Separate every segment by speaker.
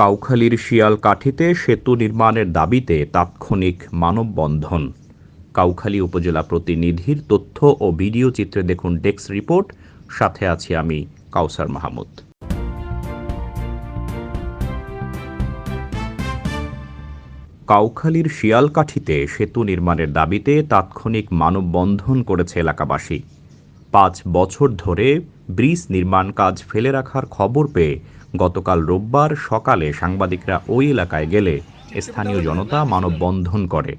Speaker 1: কাউখালীর শিয়ালকাঠিতে সেতু নির্মাণের দাবিতে তাৎক্ষণিক মানববন্ধন। কাউখালী উপজেলা প্রতিনিধির তথ্য ও ভিডিও চিত্রে দেখুন ডেস্ক রিপোর্ট। সাথে আছি আমি কাউসার মাহমুদ। কাউখালীর শিয়ালকাঠিতে সেতু নির্মাণের দাবিতে তাৎক্ষণিক মানববন্ধন করেছে এলাকাবাসী। পাঁচ বছর ধরে ব্রিজ নির্মাণ কাজ ফেলে রাখার খবর পেয়ে গতকাল রোববার সকালে সাংবাদিকরা ওই এলাকায় গেলে স্থানীয় জনতা মানববন্ধন করে।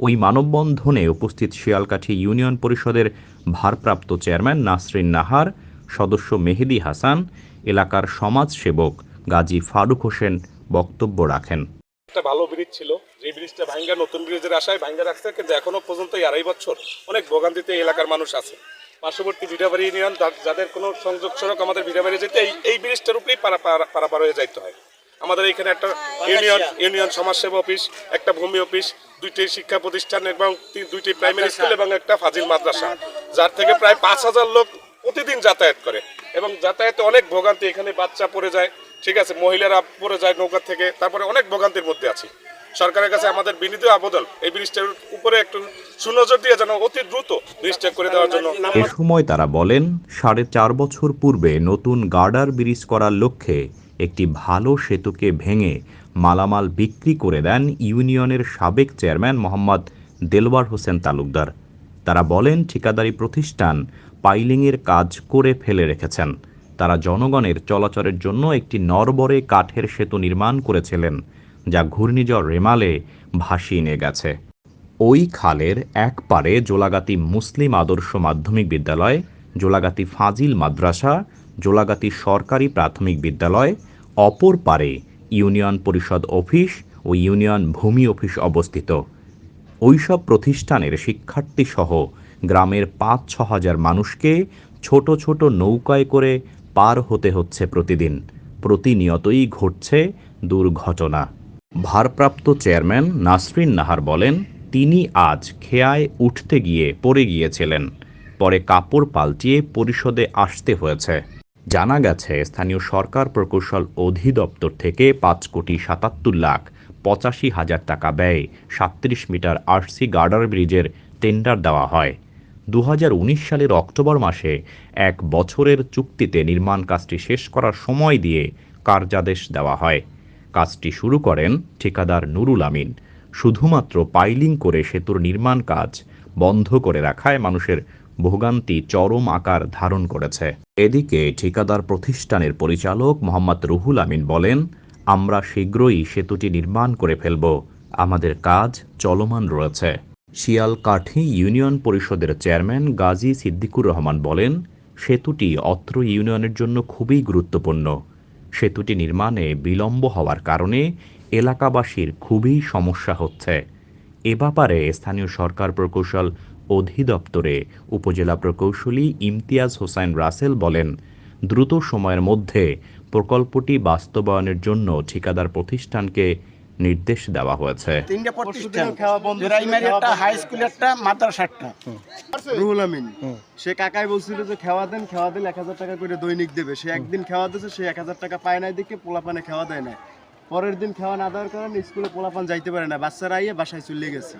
Speaker 1: ওই মানববন্ধনে উপস্থিত শিয়ালকাঠি ইউনিয়ন পরিষদের ভারপ্রাপ্ত চেয়ারম্যান নাসরিন নাহার, সদস্য মেহেদি হাসান, এলাকার সমাজসেবক গাজী ফারুক হোসেন বক্তব্য রাখেন।
Speaker 2: একটা ভালো ব্রিজ ছিল। যে ব্রিজটা ভাঙ্গা, নতুন ব্রিজের আশায় ভাঙ্গা রাখছে, কিন্তু এখনও পর্যন্ত আড়াই বছর অনেক ভোগান্তিতে এলাকার মানুষ আছে। পার্শ্ববর্তী ভিটাবাড়ি ইউনিয়ন যাদের কোনো সংযোগ সড়ক আমাদের ভিটাবাড়ি যেতে এই এই ব্রিজটার উপরেই পারা পারা- পারাপার হয়ে যাইতে হয়। আমাদের এখানে একটা ইউনিয়ন ইউনিয়ন সমাজসেবা অফিস একটা ভূমি অফিস দুইটি শিক্ষা প্রতিষ্ঠান এবং দুইটি প্রাইমারি স্কুল এবং একটা ফাজিল মাদ্রাসা যার থেকে প্রায় পাঁচ হাজার লোক প্রতিদিন যাতায়াত করে এবং যাতায়াতে অনেক ভোগান্তি এখানে বাচ্চা পড়ে যায় ঠিক আছে মহিলারা পড়ে যায় নৌকা থেকে তারপরে অনেক ভোগান্তির মধ্যে আছি। সরকারের কাছে আমাদের বিনীত আবেদন। এই ব্রিজটার উপরে একটু সুনজর দিয়ে যেন অতি দ্রুত ব্রিজটা করে দেওয়ার জন্য।
Speaker 1: এ সময় তারা বলেন, সাড়ে চার বছর পূর্বে নতুন গার্ডার ব্রিজ করার লক্ষ্যে একটি ভালো সেতুকে ভেঙে মালামাল বিক্রি করে দেন ইউনিয়নের সাবেক চেয়ারম্যান মোহাম্মদ দেলওয়ার হোসেন তালুকদার। তারা বলেন, ঠিকাদারি প্রতিষ্ঠান পাইলিংয়ের কাজ করে ফেলে রেখেছেন। তারা জনগণের চলাচলের জন্য একটি নরবরে কাঠের সেতু নির্মাণ করেছিলেন। যা ঘূর্ণিঝড় রেমালে ভাসিয়ে নিয়ে গেছে। ওই খালের এক পারে জোলাগাতি মুসলিম আদর্শ মাধ্যমিক বিদ্যালয়, জোলাগাতি ফাজিল মাদ্রাসা, জোলাগাতি সরকারি প্রাথমিক বিদ্যালয়, অপর পারে ইউনিয়ন পরিষদ অফিস ও ইউনিয়ন ভূমি অফিস অবস্থিত। ওইসব প্রতিষ্ঠানের শিক্ষার্থী সহ গ্রামের পাঁচ ছ হাজার মানুষকে ছোট ছোট নৌকায় করে পার হতে হচ্ছে প্রতিদিন। প্রতিনিয়তই ঘটছে দুর্ঘটনা। ভারপ্রাপ্ত চেয়ারম্যান নাসরিন নাহার বলেন, তিনি আজ খেয়ায় উঠতে গিয়ে পড়ে গিয়েছিলেন। পরে কাপড় পাল্টিয়ে পরিষদে আসতে হয়েছে। জানা গেছে, স্থানীয় সরকার প্রকৌশল অধিদপ্তর থেকে পাঁচ কোটি সাতাত্তর লাখ পঁচাশি হাজার টাকা ব্যয়ে সাত্রিশ মিটার আরসি গার্ডার ব্রিজের টেন্ডার দেওয়া হয়। দু হাজার উনিশ সালের অক্টোবর মাসে এক বছরের চুক্তিতে নির্মাণ কাজটি শেষ করার সময় দিয়ে কার্যাদেশ দেওয়া হয়। কাজটি শুরু করেন ঠিকাদার নুরুল আমিন। শুধুমাত্র পাইলিং করে সেতুর নির্মাণ কাজ বন্ধ করে রাখায় মানুষের ভোগান্তি চরম আকার ধারণ করেছে। এদিকে ঠিকাদার প্রতিষ্ঠানের পরিচালক মোহাম্মদ রুহুল আমিন বলেন, আমরা শীঘ্রই সেতুটি নির্মাণ করে ফেলব। আমাদের কাজ চলমান রয়েছে। শিয়ালকাঠি ইউনিয়ন পরিষদের চেয়ারম্যান গাজী সিদ্দিকুর রহমান বলেন, সেতুটি অত্র ইউনিয়নের জন্য খুবই গুরুত্বপূর্ণ। সেতুটি নির্মাণে বিলম্ব হওয়ার কারণে এলাকাবাসীর খুবই সমস্যা হচ্ছে। এ ব্যাপারে স্থানীয় সরকার প্রকৌশল অধিদপ্তরে উপজেলা প্রকৌশলী ইমতিয়াজ হোসাইন রাসেল বলেন, দ্রুত সময়ের মধ্যে প্রকল্পটি বাস্তবায়নের জন্য ঠিকাদার প্রতিষ্ঠানকে নির্দেশ দেওয়া হয়েছে।
Speaker 3: তিনটে প্রতিষ্ঠান।
Speaker 4: খাওয়া বন্ধ ছিল,
Speaker 3: প্রাইমারি একটা হাই স্কুল একটা মাদ্রাসা একটা
Speaker 4: রুহুল আমিন সে কাকাই বলছিল যে খাওয়া দেন খাওয়া দিলে এক হাজার টাকা করে দৈনিক দেবে। সে একদিন খাওয়া দিয়েছে সে এক হাজার টাকা পায় নাই দেখে পোলাপানে খাওয়া দেয় না পরের দিন খাওয়া না দেওয়ার কারণে স্কুলে পোলাপান যাইতে পারে না। বাচ্চারা আইয়ে বাসায় চলে গেছে।